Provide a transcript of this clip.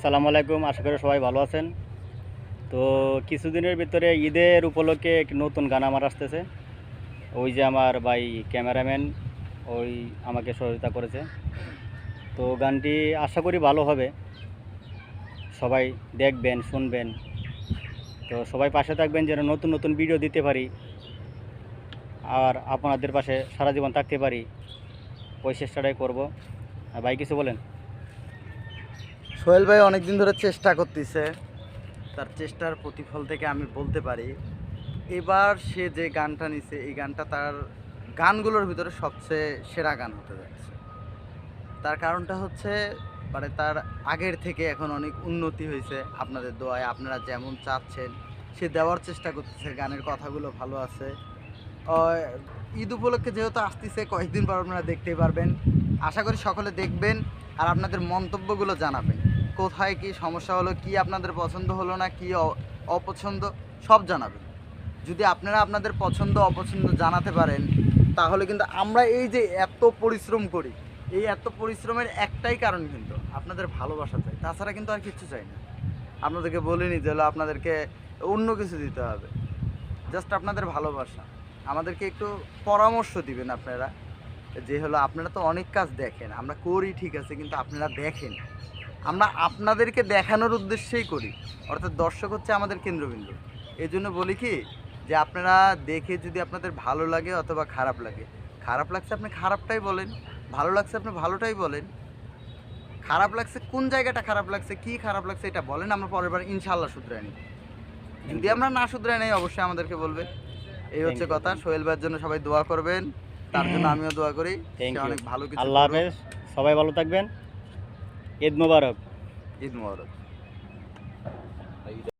আসসালামু আলাইকুম, আশা করি সবাই ভালো আছেন। তো কিছুদিনের ভিতরে ঈদের উপলক্ষে একটি নতুন গান আমার আসতেছে। ওই যে আমার ভাই ক্যামেরাম্যান, ওই আমাকে সহযোগিতা করেছে। তো গানটি আশা করি ভালো হবে। সবাই দেখবেন, শুনবেন। তো সবাই পাশে থাকবেন, যেন নতুন নতুন ভিডিও দিতে পারি। আর আপনাদের পাশে সারা জীবন থাকতে পারি। ওই চেষ্টাটাই করব। ভাই, কিছু বলেন? সোহেল ভাই অনেকদিন ধরে চেষ্টা করতেছে। তার চেষ্টার প্রতিফল থেকে আমি বলতে পারি। এবার সে যে গানটা নিছে, এই গানটা তার গানগুলোর ভিতরে সবচেয়ে সেরা গান হতে যাচ্ছে। তার কারণটা হচ্ছে মানে তার আগের থেকে এখন অনেক উন্নতি হয়েছে। আপনাদের দোয়ায় আপনারা যেমন চাচ্ছেন, সে দেওয়ার চেষ্টা করতেছে, গানের কথাগুলো ভালো আছে। ঈদ উপলক্ষে যেহেতু আসতেছে, কয়েকদিন পর আপনারা দেখতেই পারবেন। আশা করি সকলে দেখবেন আর আপনাদের মন্তব্যগুলো জানাবেন। কোথায় কি সমস্যা হলো, কি আপনাদের পছন্দ হলো না, কি অপছন্দ, সব জানাবেন। যদি আপনারা আপনাদের পছন্দ, অপছন্দ জানাতে পারেন, তাহলে কিন্তু আমরা এই যে এত পরিশ্রম করি, এই এত পরিশ্রমের একটাই কারণ কিন্তু আপনাদের ভালোবাসা চাই। তাছাড়া কিন্তু আর কিচ্ছু চাই না। আপনাদেরকে বলিনি যে হলো আপনাদেরকে অন্য কিছু দিতে হবে। জাস্ট আপনাদের ভালোবাসা। আমাদেরকে একটু পরামর্শ দিবেন আপনারা। যে হলো আপনারা তো অনেক কাজ দেখেন, আমরা করি ঠিক আছে, কিন্তু আপনারা দেখেন। আমরা আপনাদেরকে দেখানোর উদ্দেশ্যেই করি। অর্থাৎ দর্শক হচ্ছে আমাদের কেন্দ্রবিন্দু। এই জন্য বলি কি যে আপনারা দেখে যদি আপনাদের ভালো লাগে অথবা খারাপ লাগে খারাপ লাগছে আপনি খারাপটাই বলেন ভালো লাগছে আপনি ভালোটাই বলেন। খারাপ লাগছে কোন জায়গাটা খারাপ লাগছে কি খারাপ লাগছে এটা বলেন আমরা পরের বার ইনশাল্লাহ শুধরাই নিই যদি আমরা না শুধরাই নেই অবশ্যই আমাদেরকে বলবে এই হচ্ছে কথা। সোহেল ভাইয়ের জন্য সবাই দোয়া করবেন। তার জন্য আমিও দোয়া করি। অনেক ভালো কিছু আল্লাহ হাফেজ। সবাই ভালো থাকবেন। ঈদ মোবারক ঈদ মোবারক